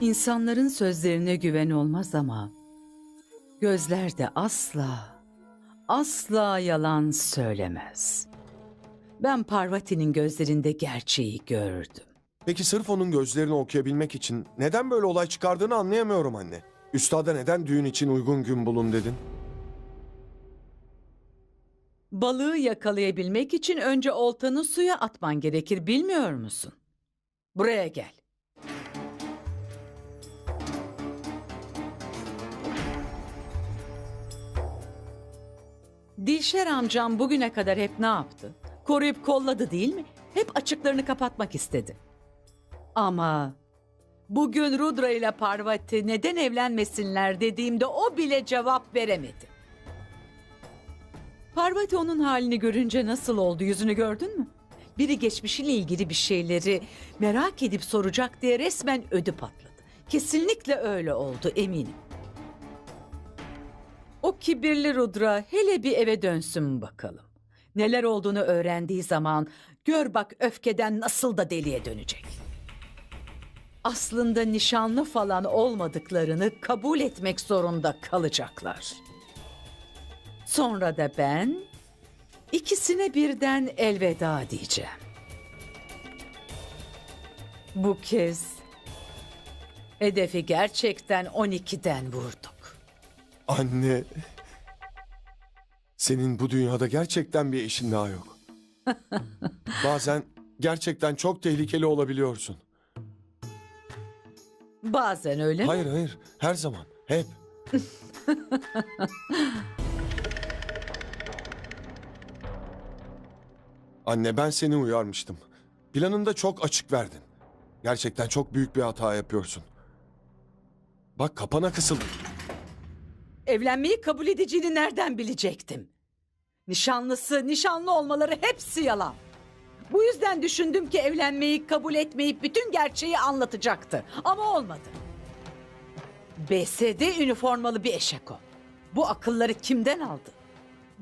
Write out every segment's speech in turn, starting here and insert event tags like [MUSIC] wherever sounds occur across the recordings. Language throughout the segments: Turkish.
İnsanların sözlerine güven olmaz ama gözler de asla, asla yalan söylemez. Ben Parvati'nin gözlerinde gerçeği gördüm. Peki sırf onun gözlerini okuyabilmek için neden böyle olay çıkardığını anlayamıyorum anne. Üstada neden düğün için uygun gün bulun dedin? Balığı yakalayabilmek için önce oltanı suya atman gerekir bilmiyor musun? Buraya gel. Dilşer amcam bugüne kadar hep ne yaptı? Koruyup kolladı değil mi? Hep açıklarını kapatmak istedi. Ama bugün Rudra ile Parvati neden evlenmesinler dediğimde o bile cevap veremedi. Parvati onun halini görünce nasıl oldu yüzünü gördün mü? Biri geçmişiyle ilgili bir şeyleri merak edip soracak diye resmen ödü patladı. Kesinlikle öyle oldu eminim. O kibirli Rudra hele bir eve dönsün bakalım. Neler olduğunu öğrendiği zaman gör bak öfkeden nasıl da deliye dönecek. Aslında nişanlı falan olmadıklarını kabul etmek zorunda kalacaklar. Sonra da ben ikisine birden elveda diyeceğim. Bu kez hedefi gerçekten 12'den vurduk. Anne. Senin bu dünyada gerçekten bir eşin daha yok. [LAUGHS] Bazen gerçekten çok tehlikeli olabiliyorsun. Bazen öyle mi? Hayır hayır her zaman hep. [LAUGHS] Anne ben seni uyarmıştım. Planında çok açık verdin. Gerçekten çok büyük bir hata yapıyorsun. Bak kapana kısıldın. Evlenmeyi kabul edeceğini nereden bilecektim? Nişanlısı, nişanlı olmaları hepsi yalan. Bu yüzden düşündüm ki evlenmeyi kabul etmeyip bütün gerçeği anlatacaktı. Ama olmadı. BSD üniformalı bir eşek o. Bu akılları kimden aldı?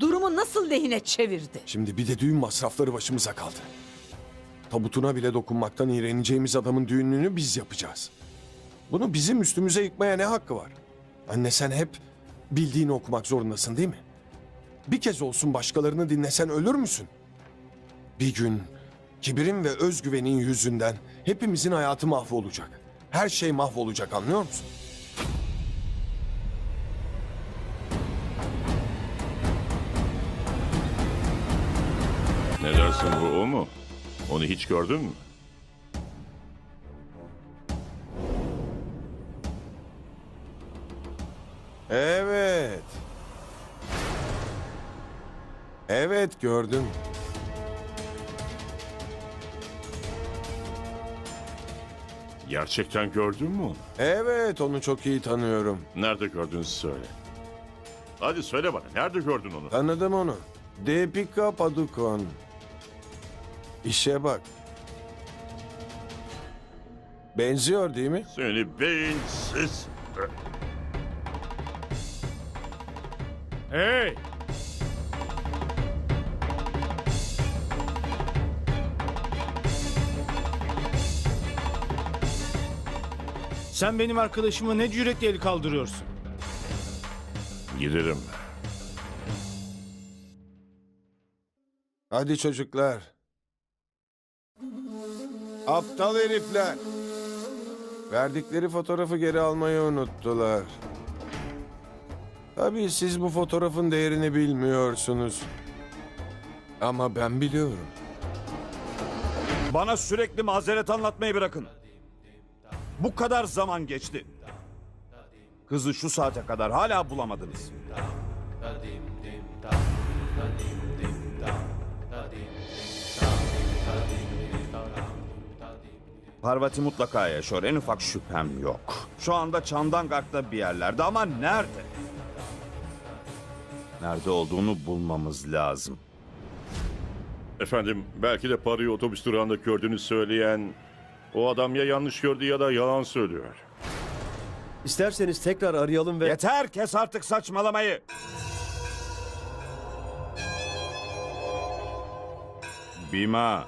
Durumu nasıl lehine çevirdi? Şimdi bir de düğün masrafları başımıza kaldı. Tabutuna bile dokunmaktan iğreneceğimiz adamın düğününü biz yapacağız. Bunu bizim üstümüze yıkmaya ne hakkı var? Anne sen hep bildiğini okumak zorundasın değil mi? Bir kez olsun başkalarını dinlesen ölür müsün? Bir gün kibirin ve özgüvenin yüzünden hepimizin hayatı mahvolacak. Her şey mahvolacak anlıyor musun? Ne dersin bu o mu? Onu hiç gördün mü? Evet. Evet gördüm. Gerçekten gördün mü onu? Evet onu çok iyi tanıyorum. Nerede gördün söyle. Hadi söyle bana. Nerede gördün onu? Tanıdım onu. Deepika Padukone. İşe bak. Benziyor değil mi? Seni beyinsiz. Hey! Sen benim arkadaşıma ne cüretle el kaldırıyorsun? Giderim. Hadi çocuklar. Aptal herifler. Verdikleri fotoğrafı geri almayı unuttular. Tabii siz bu fotoğrafın değerini bilmiyorsunuz. Ama ben biliyorum. Bana sürekli mazeret anlatmayı bırakın. Bu kadar zaman geçti. Kızı şu saate kadar hala bulamadınız. Parvati mutlaka yaşıyor. En ufak şüphem yok. Şu anda Çandangark'ta bir yerlerde ama nerede? Nerede olduğunu bulmamız lazım. Efendim belki de parayı otobüs durağında gördüğünü söyleyen o adam ya yanlış gördü ya da yalan söylüyor. İsterseniz tekrar arayalım ve... Yeter kes artık saçmalamayı. Bima.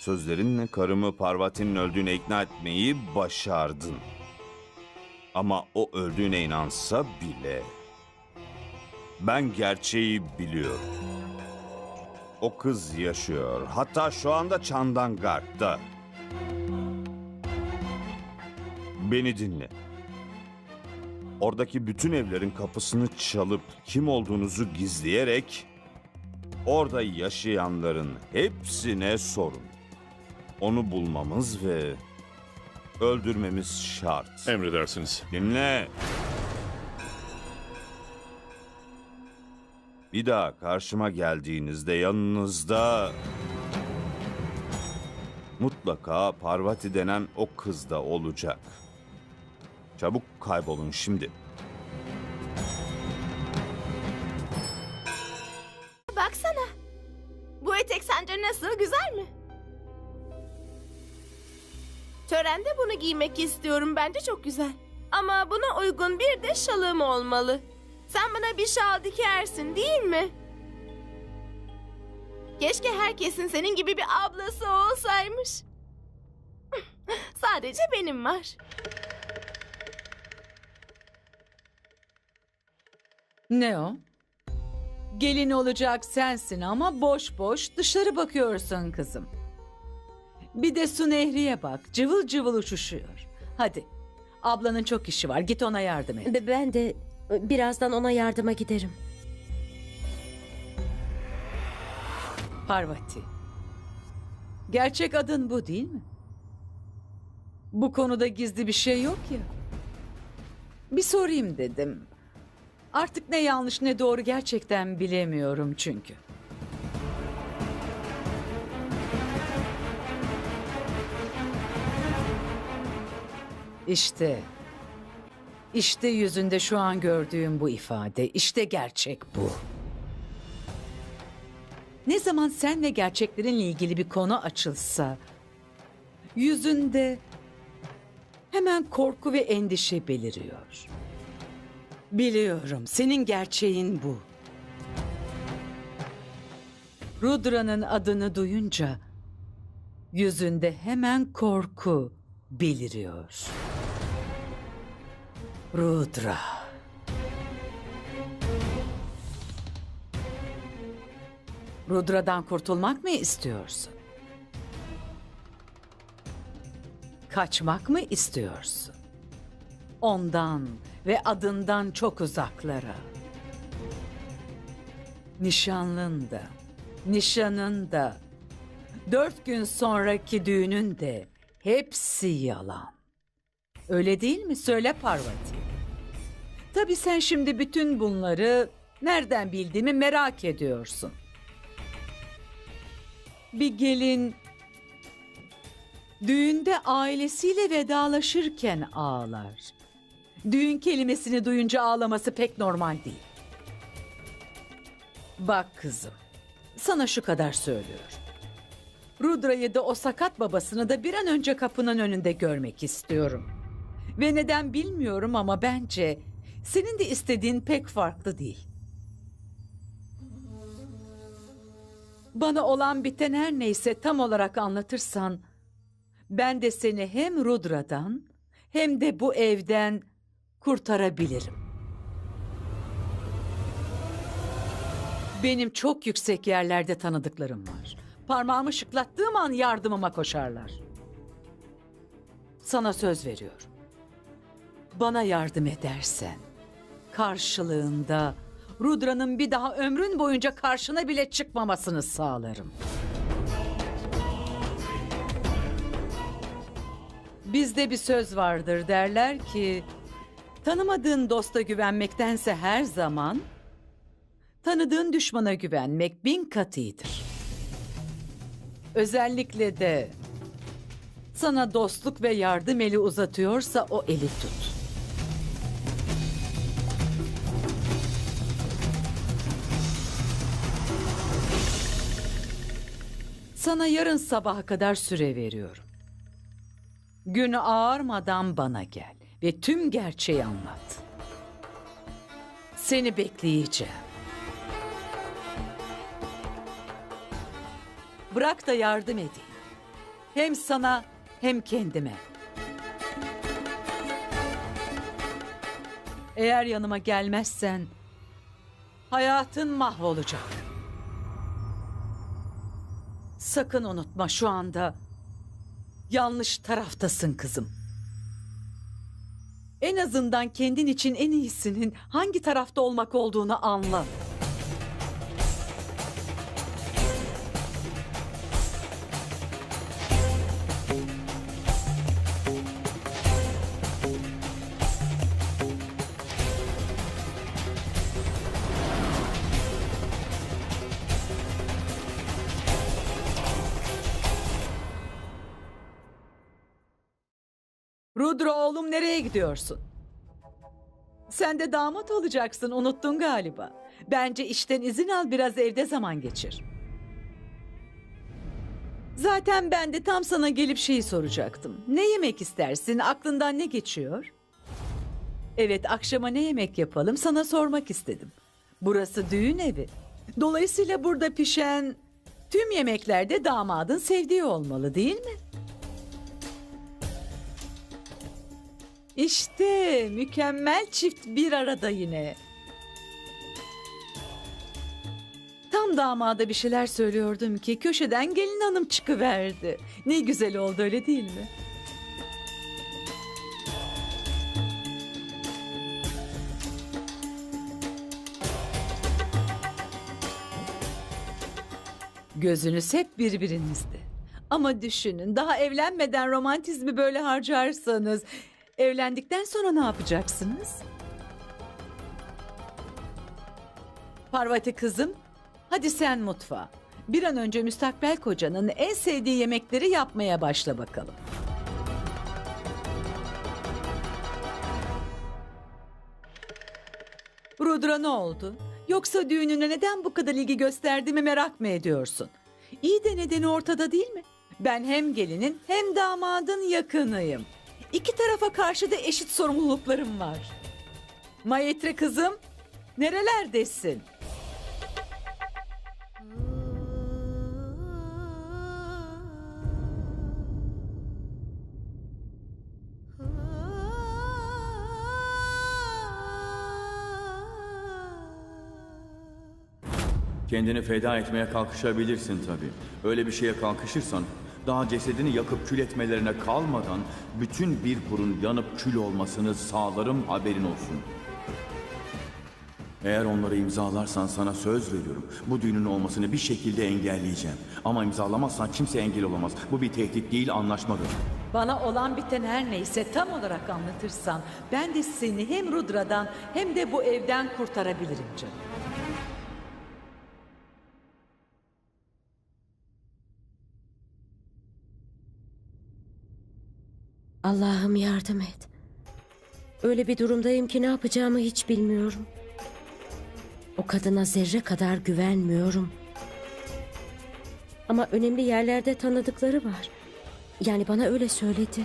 Sözlerinle karımı Parvati'nin öldüğüne ikna etmeyi başardın. Ama o öldüğüne inansa bile ben gerçeği biliyorum. O kız yaşıyor. Hatta şu anda Çandangar'da. Beni dinle. Oradaki bütün evlerin kapısını çalıp kim olduğunuzu gizleyerek orada yaşayanların hepsine sorun. Onu bulmamız ve öldürmemiz şart. Emredersiniz. Dinle. Bir daha karşıma geldiğinizde yanınızda mutlaka Parvati denen o kız da olacak. Çabuk kaybolun şimdi. Baksana. Bu etek sence nasıl? Güzel mi? Törende bunu giymek istiyorum. Bence çok güzel. Ama buna uygun bir de şalım olmalı. Sen bana bir şal dikersin değil mi? Keşke herkesin senin gibi bir ablası olsaymış. [LAUGHS] Sadece benim var. Ne o? Gelin olacak sensin ama boş boş dışarı bakıyorsun kızım. Bir de su nehriye bak. Cıvıl cıvıl uçuşuyor. Hadi. Ablanın çok işi var. Git ona yardım et. Be- Ben de birazdan ona yardıma giderim. Parvati. Gerçek adın bu değil mi? Bu konuda gizli bir şey yok ya. Bir sorayım dedim. Artık ne yanlış ne doğru gerçekten bilemiyorum çünkü. İşte. İşte yüzünde şu an gördüğüm bu ifade. İşte gerçek bu. Ne zaman sen ve gerçeklerinle ilgili bir konu açılsa, yüzünde hemen korku ve endişe beliriyor. Biliyorum, senin gerçeğin bu. Rudra'nın adını duyunca yüzünde hemen korku beliriyor. Rudra. Rudra'dan kurtulmak mı istiyorsun? Kaçmak mı istiyorsun? Ondan ve adından çok uzaklara. Nişanlın da, nişanın da, dört gün sonraki düğünün de hepsi yalan. Öyle değil mi? Söyle Parvati. Tabii sen şimdi bütün bunları nereden bildiğimi merak ediyorsun. Bir gelin düğünde ailesiyle vedalaşırken ağlar. Düğün kelimesini duyunca ağlaması pek normal değil. Bak kızım, sana şu kadar söylüyorum. Rudra'yı da o sakat babasını da bir an önce kapının önünde görmek istiyorum. Ve neden bilmiyorum ama bence senin de istediğin pek farklı değil. Bana olan biten her neyse tam olarak anlatırsan ben de seni hem Rudra'dan hem de bu evden kurtarabilirim. Benim çok yüksek yerlerde tanıdıklarım var. Parmağımı şıklattığım an yardımıma koşarlar. Sana söz veriyorum. Bana yardım edersen karşılığında Rudra'nın bir daha ömrün boyunca karşına bile çıkmamasını sağlarım. Bizde bir söz vardır derler ki tanımadığın dosta güvenmektense her zaman tanıdığın düşmana güvenmek bin kat iyidir. Özellikle de sana dostluk ve yardım eli uzatıyorsa o eli tut. Sana yarın sabaha kadar süre veriyorum. Günü ağarmadan bana gel ve tüm gerçeği anlat. Seni bekleyeceğim. Bırak da yardım edeyim. Hem sana hem kendime. Eğer yanıma gelmezsen hayatın mahvolacak. Sakın unutma şu anda yanlış taraftasın kızım. En azından kendin için en iyisinin hangi tarafta olmak olduğunu anla. Gidiyorsun? Sen de damat olacaksın unuttun galiba. Bence işten izin al biraz evde zaman geçir. Zaten ben de tam sana gelip şeyi soracaktım. Ne yemek istersin? Aklından ne geçiyor? Evet akşama ne yemek yapalım sana sormak istedim. Burası düğün evi. Dolayısıyla burada pişen tüm yemeklerde damadın sevdiği olmalı değil mi? İşte mükemmel çift bir arada yine. Tam damada bir şeyler söylüyordum ki köşeden gelin hanım çıkıverdi. Ne güzel oldu öyle değil mi? Gözünüz hep birbirinizde. Ama düşünün daha evlenmeden romantizmi böyle harcarsanız evlendikten sonra ne yapacaksınız? Parvati kızım, hadi sen mutfağa. Bir an önce müstakbel kocanın en sevdiği yemekleri yapmaya başla bakalım. Rudra ne oldu? Yoksa düğününe neden bu kadar ilgi gösterdiğimi merak mı ediyorsun? İyi de nedeni ortada değil mi? Ben hem gelinin hem damadın yakınıyım. İki tarafa karşı da eşit sorumluluklarım var. Mayetre kızım, nerelerdesin? Kendini feda etmeye kalkışabilirsin tabii. Öyle bir şeye kalkışırsan daha cesedini yakıp kül etmelerine kalmadan bütün bir kurun yanıp kül olmasını sağlarım haberin olsun. Eğer onları imzalarsan sana söz veriyorum. Bu düğünün olmasını bir şekilde engelleyeceğim. Ama imzalamazsan kimse engel olamaz. Bu bir tehdit değil anlaşmadır. Bana olan biten her neyse tam olarak anlatırsan ben de seni hem Rudra'dan hem de bu evden kurtarabilirim canım. Allah'ım yardım et. Öyle bir durumdayım ki ne yapacağımı hiç bilmiyorum. O kadına zerre kadar güvenmiyorum. Ama önemli yerlerde tanıdıkları var. Yani bana öyle söyledi.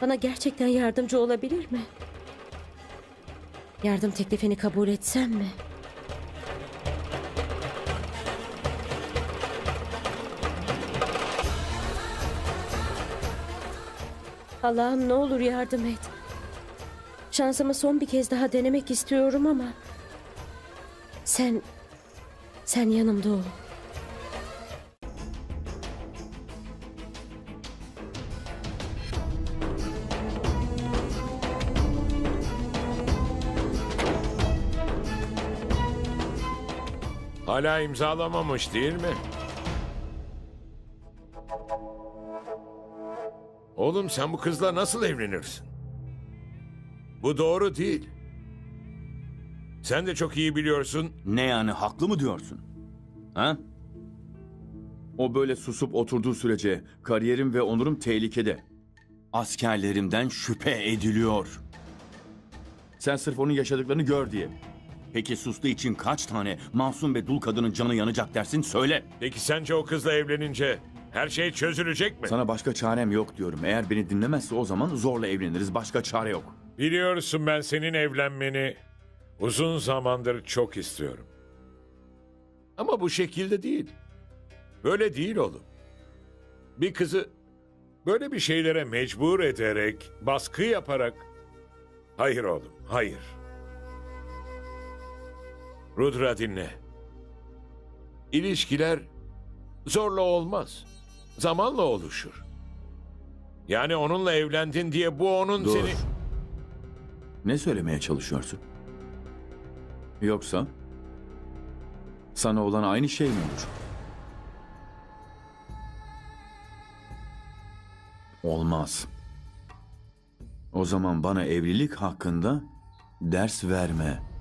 Bana gerçekten yardımcı olabilir mi? Yardım teklifini kabul etsem mi? Allah'ım ne olur yardım et. Şansımı son bir kez daha denemek istiyorum ama sen sen yanımda ol. Hala imzalamamış değil mi? Oğlum sen bu kızla nasıl evlenirsin? Bu doğru değil. Sen de çok iyi biliyorsun. Ne yani haklı mı diyorsun? Ha? O böyle susup oturduğu sürece kariyerim ve onurum tehlikede. Askerlerimden şüphe ediliyor. Sen sırf onun yaşadıklarını gör diye. Peki sustuğu için kaç tane masum ve dul kadının canı yanacak dersin söyle. Peki sence o kızla evlenince her şey çözülecek mi? Sana başka çarem yok diyorum. Eğer beni dinlemezse o zaman zorla evleniriz. Başka çare yok. Biliyorsun ben senin evlenmeni uzun zamandır çok istiyorum. Ama bu şekilde değil. Böyle değil oğlum. Bir kızı böyle bir şeylere mecbur ederek, baskı yaparak... Hayır oğlum, hayır. Rudra dinle. İlişkiler zorla olmaz. Zamanla oluşur. Yani onunla evlendin diye bu onun Dur. seni... Ne söylemeye çalışıyorsun? Yoksa sana olan aynı şey mi olur? Olmaz. O zaman bana evlilik hakkında ders verme.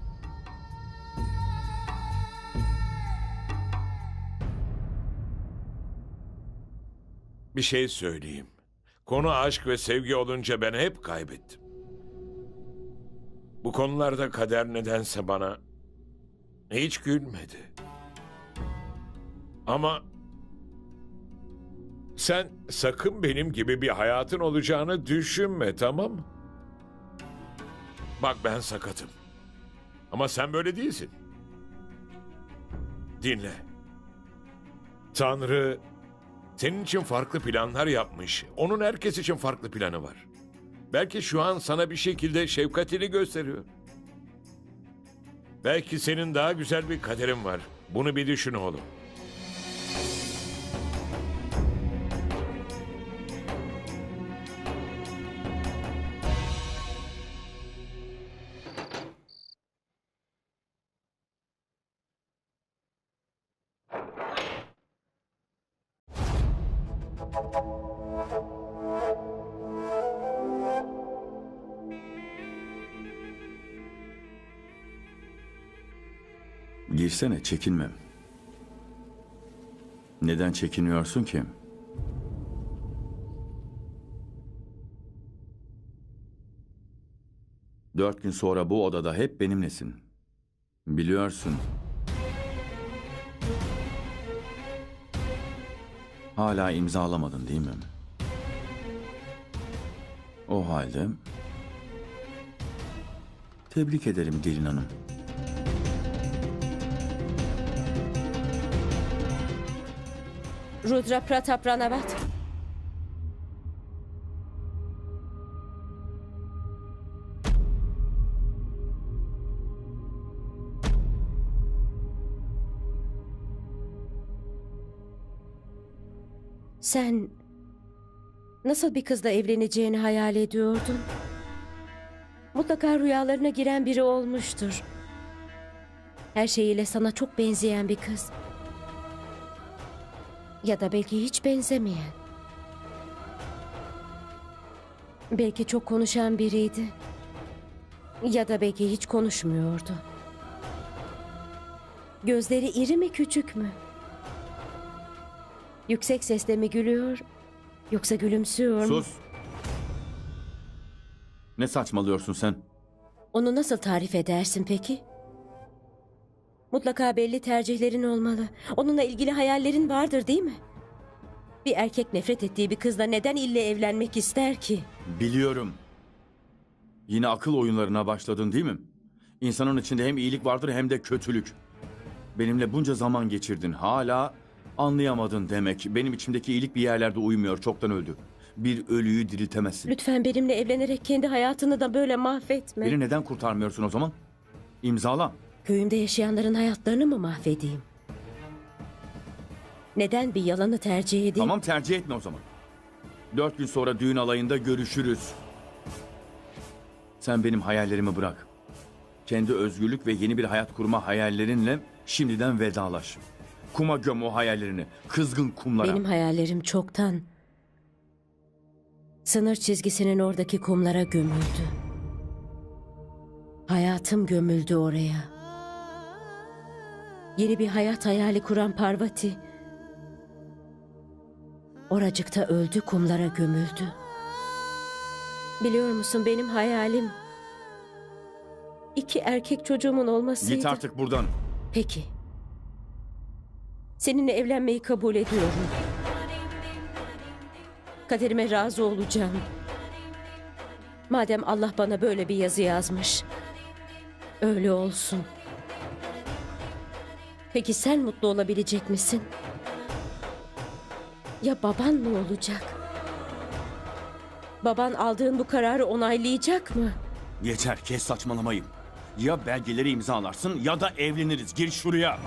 Bir şey söyleyeyim. Konu aşk ve sevgi olunca ben hep kaybettim. Bu konularda kader nedense bana hiç gülmedi. Ama sen sakın benim gibi bir hayatın olacağını düşünme tamam? Bak ben sakatım. Ama sen böyle değilsin. Dinle. Tanrı senin için farklı planlar yapmış. Onun herkes için farklı planı var. Belki şu an sana bir şekilde şefkatini gösteriyor. Belki senin daha güzel bir kaderin var. Bunu bir düşün oğlum. Girsene, çekinme. Neden çekiniyorsun ki? Dört gün sonra bu odada hep benimlesin. Biliyorsun. Hala imzalamadın değil mi? O halde... Tebrik ederim Dilin Hanım. Rudra Pratap Ranavat. Sen nasıl bir kızla evleneceğini hayal ediyordun? Mutlaka rüyalarına giren biri olmuştur. Her şeyiyle sana çok benzeyen bir kız. Ya da belki hiç benzemeyen. Belki çok konuşan biriydi. Ya da belki hiç konuşmuyordu. Gözleri iri mi küçük mü? Yüksek sesle mi gülüyor yoksa gülümsüyor mu? Sus! Ne saçmalıyorsun sen? Onu nasıl tarif edersin peki? Mutlaka belli tercihlerin olmalı. Onunla ilgili hayallerin vardır değil mi? Bir erkek nefret ettiği bir kızla neden ille evlenmek ister ki? Biliyorum. Yine akıl oyunlarına başladın değil mi? İnsanın içinde hem iyilik vardır hem de kötülük. Benimle bunca zaman geçirdin. Hala anlayamadın demek. Benim içimdeki iyilik bir yerlerde uymuyor. Çoktan öldü. Bir ölüyü diriltemezsin. Lütfen benimle evlenerek kendi hayatını da böyle mahvetme. Beni neden kurtarmıyorsun o zaman? İmzala. Köyümde yaşayanların hayatlarını mı mahvedeyim? Neden bir yalanı tercih edeyim? Tamam tercih etme o zaman. Dört gün sonra düğün alayında görüşürüz. Sen benim hayallerimi bırak. Kendi özgürlük ve yeni bir hayat kurma hayallerinle şimdiden vedalaş. Kuma göm o hayallerini. Kızgın kumlara. Benim hayallerim çoktan sınır çizgisinin oradaki kumlara gömüldü. Hayatım gömüldü oraya. Yeni bir hayat hayali kuran Parvati oracıkta öldü kumlara gömüldü. Biliyor musun benim hayalim iki erkek çocuğumun olmasıydı. Git artık buradan. Peki. Seninle evlenmeyi kabul ediyorum. Kaderime razı olacağım. Madem Allah bana böyle bir yazı yazmış. Öyle olsun. Peki sen mutlu olabilecek misin? Ya baban ne olacak? Baban aldığın bu kararı onaylayacak mı? Yeter kes saçmalamayı. Ya belgeleri imzalarsın ya da evleniriz. Gir şuraya.